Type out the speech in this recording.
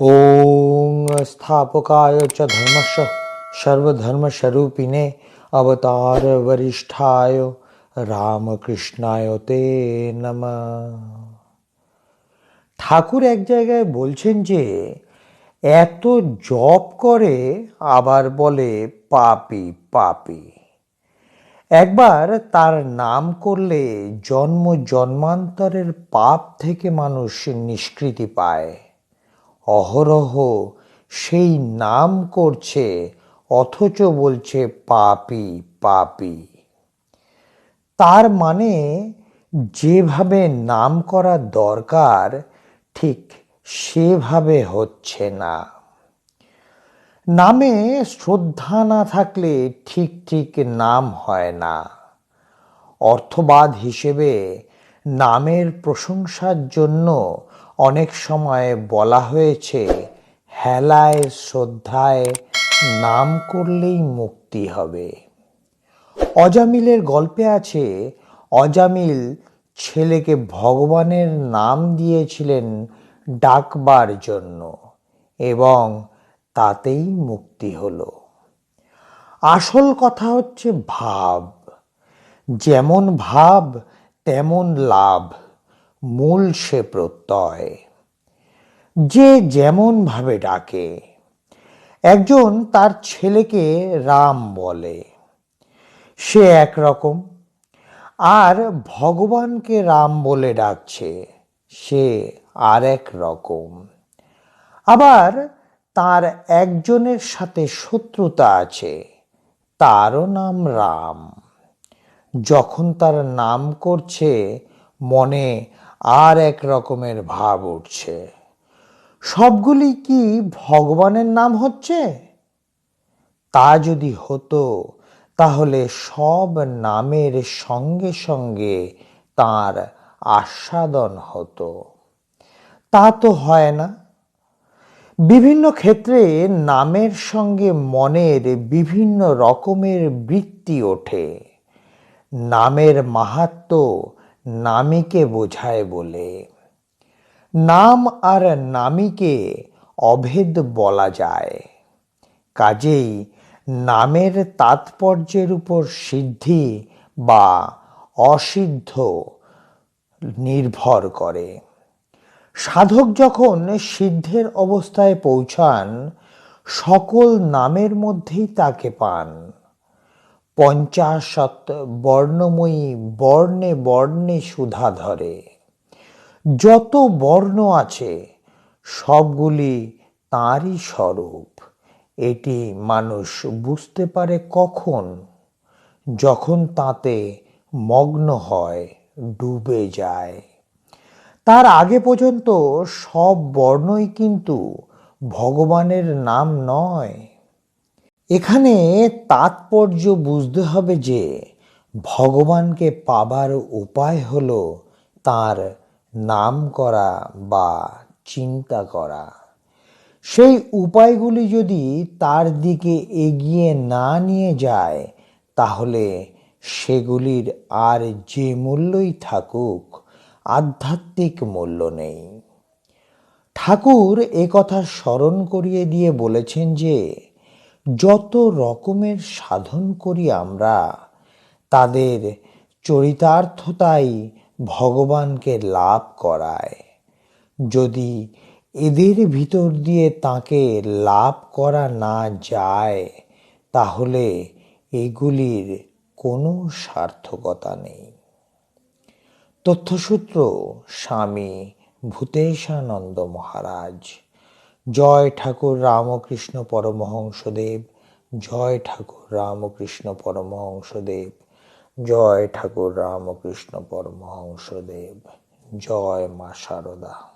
ॐ स्थापकाय च धर्मस्य सर्वधर्मस्वरूपिणे अवतारवरिष्ठाय রামকৃষ্ণায় তে নমঃ ঠাকুর এক জায়গায় বলছেন যে এত জপ করে আবার বলে পাপি পাপি একবার তার নাম করলে জন্ম জন্মান্তরের পাপ থেকে মানুষ নিষ্কৃতি পায় অহরহ, সেই নাম করছে, অথচ বলছে পাপি পাপি। তার মানে যেভাবে নাম করা দরকার, ঠিক সেভাবে হচ্ছে না। নামে শ্রদ্ধা না থাকলে ঠিক ঠিক নাম হয় না। অর্থবাদ হিসেবে নামের প্রশংসার জন্য অনেক সময় বলা হয়েছে, হেলায়, শ্রদ্ধায় নাম করলেই মুক্তি হবে। অজামিলের গল্পে আছে, অজামিল ছেলেকে ভগবানের নাম দিয়েছিলেন ডাকবার জন্য এবং তাতেই মুক্তি হলো। আসল কথা হচ্ছে ভাব। যেমন ভাব, তেমন লাভ। মূল সে প্রত্যয়। যে যেমন ভাবে ডাকে, একজন তার ছেলেকে রাম বলে। সে একরকম, আর ভগবানকে রাম বলে ডাকছে, সে আর এক রকম আবার তার একজনের সাথে শত্রুতা আছে, তারও নাম রাম। যখন তার নাম করছে, মনে আর এক রকমের ভাব উঠছে। সবগুলি কি ভগবানের নাম হচ্ছে? তা যদি হতো, তাহলে সব নামের সঙ্গে সঙ্গে তার আস্বাদন হতো। তা তো হয় না। বিভিন্ন ক্ষেত্রে নামের সঙ্গে মনের বিভিন্ন রকমের বৃত্তি ওঠে। নামের মাহাত্ম নামীকে বোঝায় বলে। নাম আর নামীকে অভেদ বলা যায়। কাজেই নামের তাৎপর্যের উপর সিদ্ধি বা অসিদ্ধ নির্ভর করে। সাধক যখন সিদ্ধের অবস্থায় পৌঁছান, সকল নামের মধ্যেই তাকে পান। পঞ্চাশত বর্ণময়ী বর্ণে বর্ণে সুধা ধরে। যত বর্ণ আছে, সবগুলি তাঁরই স্বরূপ। এটি মানুষ বুঝতে পারে কখন? যখন তাতে মগ্ন হয়, ডুবে যায়। তার আগে পর্যন্ত সব বর্ণই কিন্তু ভগবানের নাম নয়। এখানে তাৎপর্য বুঝতে হবে যে ভগবানকে পাবার উপায় হল তার নাম করা বা চিন্তা করা। সেই উপায়গুলি যদি তার দিকে এগিয়ে না নিয়ে যায়, তাহলে সেগুলির আর যে মূল্যই থাকুক, আধ্যাত্মিক মূল্য নেই। ঠাকুর কথা স্মরণ করিয়ে দিয়ে বলেছেন যে যত রকমের সাধন করি আমরা, তাদের চরিতার্থতাই ভগবানকে লাভ করায়। যদি এদের ভিতর দিয়ে তাকে লাভ করা না যায়, তাহলে এগুলির কোনো সার্থকতা নেই। তথ্যসূত্র স্বামী ভূতেশানন্দ মহারাজ। জয় ঠাকুর রামকৃষ্ণ পরমহংসদেব, জয় ঠাকুর রামকৃষ্ণ পরমহংসদেব, জয় ঠাকুর রামকৃষ্ণ পরমহংসদেব, জয় মা শারদা